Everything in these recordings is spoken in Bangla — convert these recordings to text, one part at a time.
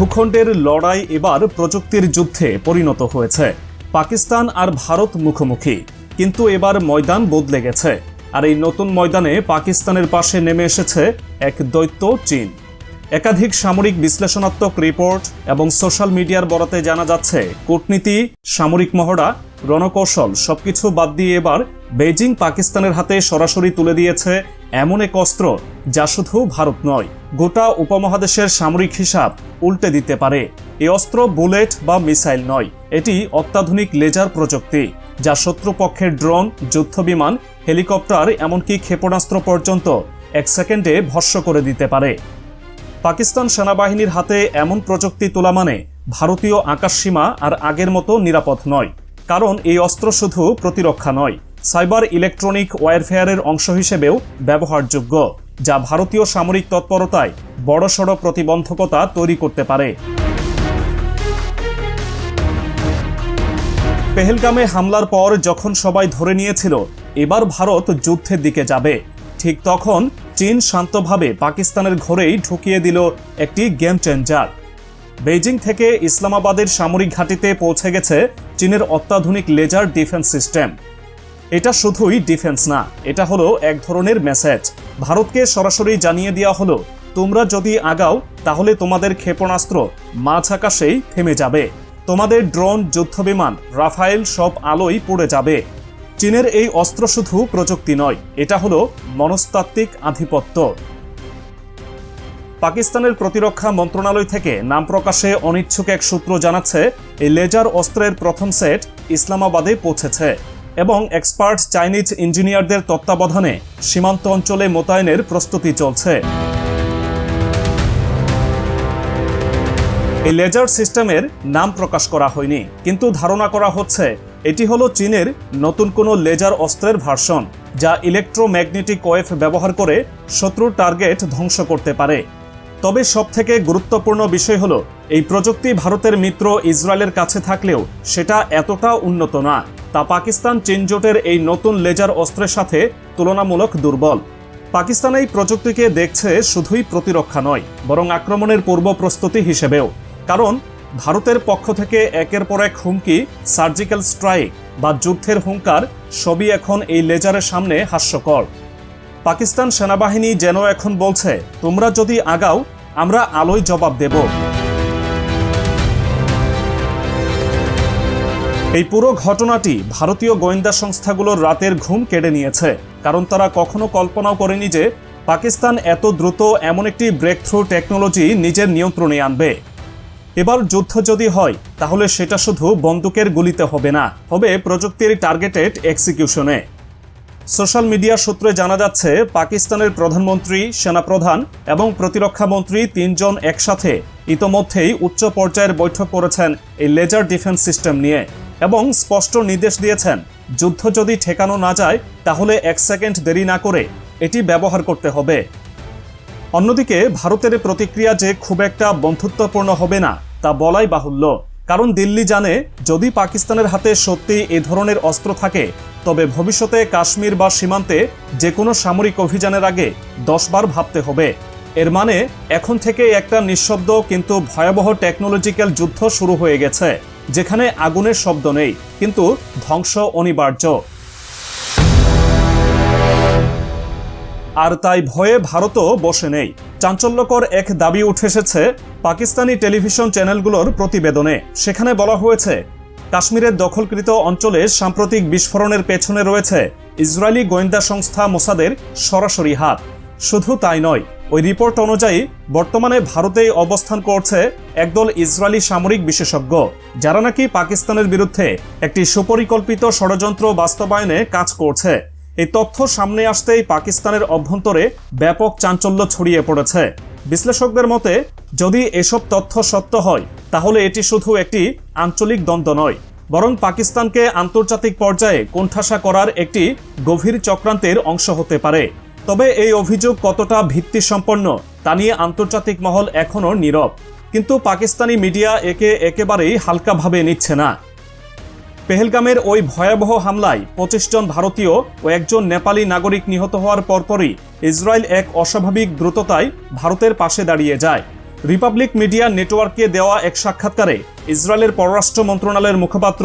ভূখণ্ডের লড়াই এবার প্রযুক্তির যুদ্ধে পরিণত হয়েছে। পাকিস্তান আর ভারত মুখোমুখি। কিন্তু এবার ময়দান বদলে গেছে। আর এই নতুন ময়দানে পাকিস্তানের পাশে নেমে এসেছে এক দৈত্য চীন। একাধিক সামরিক বিশ্লেষণাত্মক রিপোর্ট এবং সোশ্যাল মিডিয়ার বরাতে জানা যাচ্ছে, কূটনীতি, সামরিক মহড়া, রণকৌশল সবকিছু বাদ দিয়ে এবার বেজিং পাকিস্তানের হাতে সরাসরি তুলে দিয়েছে এমন এক অস্ত্র যা শুধু ভারত নয়, গোটা উপমহাদেশের সামরিক হিসাব উল্টে দিতে পারে। এই অস্ত্র বুলেট বা মিসাইল নয়, এটি অত্যাধুনিক লেজার প্রযুক্তি, যা শত্রুপক্ষের ড্রোন, যুদ্ধবিমান, হেলিকপ্টার, এমনকি ক্ষেপণাস্ত্র পর্যন্ত এক সেকেন্ডে ভস্য করে দিতে পারে। পাকিস্তান সেনাবাহিনীর হাতে এমন প্রযুক্তি তোলা মানে ভারতীয় আকাশসীমা আর আগের মতো নিরাপদ নয়, কারণ এই অস্ত্র শুধু প্রতিরক্ষা নয় সাইবার ইলেকট্রনিক ওয়ারফেয়ারের অংশ হিসেবেও ব্যবহারযোগ্য, যা ভারতীয় সামরিক তৎপরতায় বড়সড় প্রতিবন্ধকতা তৈরি করতে পারে। পেহেলগামে হামলার পর যখন সবাই ধরে নিয়েছিল, এবার ভারত যুদ্ধের দিকে যাবে। ঠিক তখন চীন শান্তভাবে পাকিস্তানের ঘরেই ঢুকিয়ে দিল একটি গেম চেঞ্জার। বেইজিং থেকে ইসলামাবাদের সামরিক ঘাঁটিতে পৌঁছে গেছে চীনের অত্যাধুনিক লেজার ডিফেন্স সিস্টেম। এটা শুধুই ডিফেন্স না, এটা হলো এক ধরনের মেসেজ ভারতকে সরাসরি জানিয়ে দেওয়া হলো, তোমরা যদি আগাও, তাহলে তোমাদের ক্ষেপণাস্ত্র মাঝ আকাশেই থেমে যাবে। তোমাদের ড্রোন যুদ্ধবিমান, রাফায়েল সব আলোই পড়ে যাবে। চীনের এই অস্ত্র শুধু প্রযুক্তি নয়, এটা হলো মনস্তাত্ত্বিক আধিপত্য। পাকিস্তানের প্রতিরক্ষা মন্ত্রণালয় থেকে নাম প্রকাশে অনিচ্ছুক এক সূত্র জানাচ্ছে, এই লেজার অস্ত্রের প্রথম সেট ইসলামাবাদে পৌঁছেছে। এবং এক্সপার্ট চাইনিজ ইঞ্জিনিয়ারদের তত্ত্বাবধানে সীমান্ত অঞ্চলে মোতায়েনের প্রস্তুতি চলছে। এই লেজার সিস্টেমের নাম প্রকাশ করা হয়নি, কিন্তু ধারণা করা হচ্ছে এটি হলো চীনের নতুন কোনো লেজার অস্ত্রের ভার্সন, যা ইলেকট্রোম্যাগনেটিক ওয়েভ ব্যবহার করে শত্রুর টার্গেট ধ্বংস করতে পারে। তবে সবথেকে গুরুত্বপূর্ণ বিষয় হলো, এই প্রযুক্তি ভারতের মিত্র ইসরায়েলের কাছে থাকলেও সেটা এতটা উন্নত না। তা পাকিস্তান চীন জোটের এই নতুন লেজার অস্ত্রের সাথে তুলনামূলক দুর্বল। পাকিস্তান এই প্রযুক্তিকে দেখছে শুধুই প্রতিরক্ষা নয়, বরং আক্রমণের পূর্ব প্রস্তুতি হিসেবেও। কারণ, ভারতের পক্ষ থেকে একের পর এক হুমকি, সার্জিক্যাল স্ট্রাইক বা যুদ্ধের হুঙ্কার সবই এখন এই লেজারের সামনে হাস্যকর। পাকিস্তান সেনাবাহিনী যেন এখন বলছে, তোমরা যদি আগাও, আমরা আলোয় জবাব দেব। এই পুরো ঘটনাটি ভারতীয় গোয়েন্দা সংস্থাগুলোর রাতের ঘুম কেড়ে নিয়েছে। কারণ তারা কখনো কল্পনাও করেনি যে পাকিস্তান এত দ্রুত এমন একটি ব্রেক থ্রু টেকনোলজি নিজের নিয়ন্ত্রণে আনবে। এবার যুদ্ধ যদি হয়, তাহলে সেটা শুধু বন্দুকের গুলিতে হবে না, হবে প্রযুক্তির টার্গেটেড এক্সিকিউশনে সোশ্যাল মিডিয়া সূত্রে জানা যাচ্ছে, পাকিস্তানের প্রধানমন্ত্রী, সেনাপ্রধান এবং প্রতিরক্ষা মন্ত্রী তিনজন একসাথে ইতোমধ্যেই উচ্চ পর্যায়ের বৈঠক করেছেন এই লেজার ডিফেন্স সিস্টেম নিয়ে। এবং স্পষ্ট নির্দেশ দিয়েছেন, যুদ্ধ যদি ঠেকানো না যায়, তাহলে এক সেকেন্ড দেরি না করে এটি ব্যবহার করতে হবে। অন্যদিকে, ভারতের প্রতিক্রিয়া যে খুব একটা বন্ধুত্বপূর্ণ হবে না, তা বলাই বাহুল্য। কারণ দিল্লি জানে, যদি পাকিস্তানের হাতে সত্যি এ ধরনের অস্ত্র থাকে, তবে ভবিষ্যতে কাশ্মীর বা সীমান্তে যে কোনো সামরিক অভিযানের আগে দশবার ভাবতে হবে। এর মানে এখন থেকে একটা নিঃশব্দ কিন্তু ভয়াবহ টেকনোলজিক্যাল যুদ্ধ শুরু হয়ে গেছে। যেখানে আগুনের শব্দ নেই, কিন্তু ধ্বংস অনিবার্য। আর তাই ভয়ে ভারতও বসে নেই। চাঞ্চল্যকর এক দাবি উঠে এসেছে পাকিস্তানি টেলিভিশন চ্যানেলগুলোর প্রতিবেদনে। সেখানে বলা হয়েছে, কাশ্মীরের দখলকৃত অঞ্চলে সাম্প্রতিক বিস্ফোরণের পেছনে রয়েছে ইসরায়েলি গোয়েন্দা সংস্থা মোসাদের সরাসরি হাত। শুধু তাই নয়, ওই রিপোর্ট অনুযায়ী বর্তমানে ভারতেই অবস্থান করছে একদল ইসরায়েলি সামরিক বিশেষজ্ঞ, যারা নাকি পাকিস্তানের বিরুদ্ধে একটি সুপরিকল্পিত ষড়যন্ত্র বাস্তবায়নে কাজ করছে। এই তথ্য সামনে আসতেই পাকিস্তানের অভ্যন্তরে ব্যাপক চাঞ্চল্য ছড়িয়ে পড়েছে। বিশ্লেষকদের মতে, যদি এসব তথ্য সত্য হয়, তাহলে এটি শুধু একটি আঞ্চলিক দ্বন্দ্ব নয়, বরং পাকিস্তানকে আন্তর্জাতিক পর্যায়ে কোণঠাসা করার একটি গভীর চক্রান্তের অংশ হতে পারে। তবে এই অভিযোগ কতটা ভিত্তিসম্পন্ন তা নিয়ে আন্তর্জাতিক মহল এখনও নীরব। কিন্তু পাকিস্তানি মিডিয়া একে একেবারেই হালকাভাবে নিচ্ছে না। পেহেলগামের ওই ভয়াবহ হামলায় পঁচিশ জন ভারতীয় ও একজন নেপালি নাগরিক নিহত হওয়ার পরপরই ইসরায়েল এক অস্বাভাবিক দ্রুততায় ভারতের পাশে দাঁড়িয়ে যায়। রিপাবলিক মিডিয়া নেটওয়ার্ককে দেওয়া এক সাক্ষাৎকারে ইসরায়েলের পররাষ্ট্র মন্ত্রণালয়ের মুখপাত্র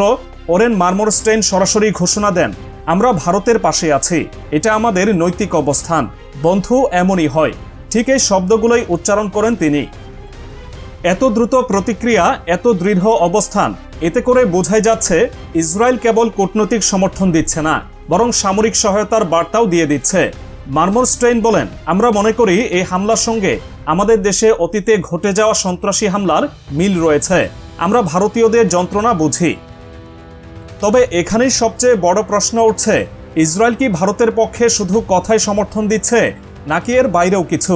ওরেন মার্মোরস্টেইন সরাসরি ঘোষণা দেন আমরা ভারতের পাশে আছি। এটা আমাদের নৈতিক অবস্থান। বন্ধু, এমনই হয়। ঠিক এই শব্দগুলোই উচ্চারণ করেন তিনি। এত দ্রুত প্রতিক্রিয়া, এত দৃঢ় অবস্থান, এতে করে বোঝাই যাচ্ছে, ইসরায়েল কেবল কূটনৈতিক সমর্থন দিচ্ছে না, বরং সামরিক সহায়তার বার্তাও দিয়ে দিচ্ছে। মার্মর স্ট্রেইন বলেন, আমরা মনে করি এই হামলার সঙ্গে আমাদের দেশে অতীতে ঘটে যাওয়া সন্ত্রাসী হামলার মিল রয়েছে। আমরা ভারতীয়দের যন্ত্রণা বুঝি। তবে এখানেই সবচেয়ে বড় প্রশ্ন উঠছে, ইসরায়েল কি ভারতের পক্ষে শুধু কথায় সমর্থন দিচ্ছে, নাকি এর বাইরেও কিছু?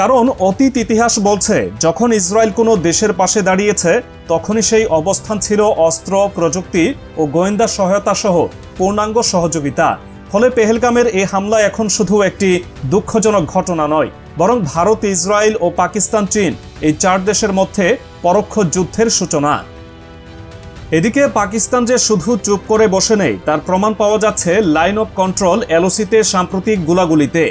কারণ অতীত ইতিহাস বলছে, যখন ইসরায়েল কোনো দেশের পাশে দাঁড়িয়েছে, তখনই সেই অবস্থান ছিল অস্ত্র, প্রযুক্তি ও গোয়েন্দা সহায়তা সহ পূর্ণাঙ্গ সহযোগিতা। ফলে পেহেলগামের এই হামলা এখন শুধু একটি দুঃখজনক ঘটনা নয় বরং ভারত, ইসরায়েল ও পাকিস্তান, চীন এই চার দেশের মধ্যে পরোক্ষ যুদ্ধের সূচনা। এদিকে পাকিস্তান যে শুধু চুপ করে বসে নেই, তার প্রমাণ পাওয়া যাচ্ছে লাইন অফ কন্ট্রোল এলওসিতে সাম্প্রতিক গুলাগুলিতে।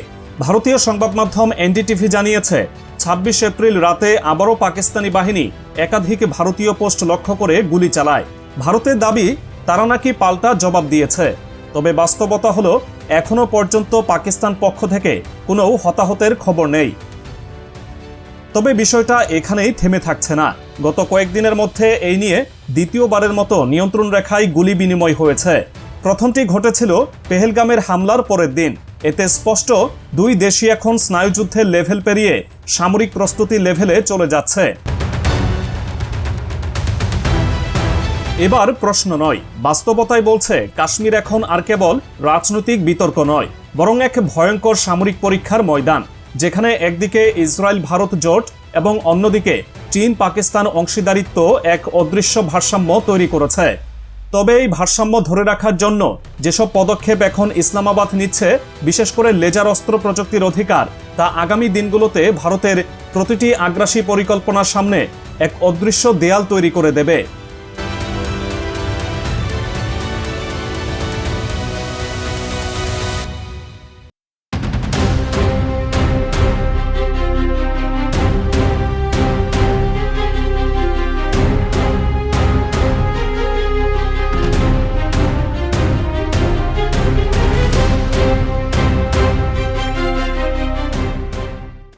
ভারতীয় সংবাদ মাধ্যম এনডিটিভি জানিয়েছে, ছাব্বিশ এপ্রিল রাতে আবারও পাকিস্তানি বাহিনী একাধিক ভারতীয় পোস্ট লক্ষ্য করে গুলি চালায়। ভারতের দাবি, তারা নাকি পাল্টা জবাব দিয়েছে। তবে বাস্তবতা হলো এখনও পর্যন্ত পাকিস্তান পক্ষ থেকে কোনো হতাহতের খবর নেই। তবে বিষয়টা এখানেই থেমে থাকছে না। গত কয়েকদিনের মধ্যে এই নিয়ে দ্বিতীয়বারের মতো নিয়ন্ত্রণ রেখায় গুলি বিনিময় হয়েছে। প্রথমটি ঘটেছিল পেহেলগামের হামলার পরের দিন। এতে স্পষ্ট, দুই দেশই এখন স্নায়ুযুদ্ধের লেভেল পেরিয়ে সামরিক প্রস্তুতি লেভেলে চলে যাচ্ছে। এবার প্রশ্ন নয়। বাস্তবতায় বলছে, কাশ্মীর এখন আর কেবল রাজনৈতিক বিতর্ক নয়, বরং এক ভয়ঙ্কর সামরিক পরীক্ষার ময়দান, যেখানে একদিকে ইসরায়েল ভারত জোট এবং অন্যদিকে চীন পাকিস্তান অংশীদারিত্ব এক অদৃশ্য ভারসাম্য তৈরি করেছে। তবে এই ভারসাম্য ধরে রাখার জন্য যেসব পদক্ষেপ এখন ইসলামাবাদ নিচ্ছে, বিশেষ করে লেজার অস্ত্র প্রযুক্তির অধিকার, তা আগামী দিনগুলোতে ভারতের প্রতিটি আগ্রাসী পরিকল্পনার সামনে এক অদৃশ্য দেয়াল তৈরি করে দেবে।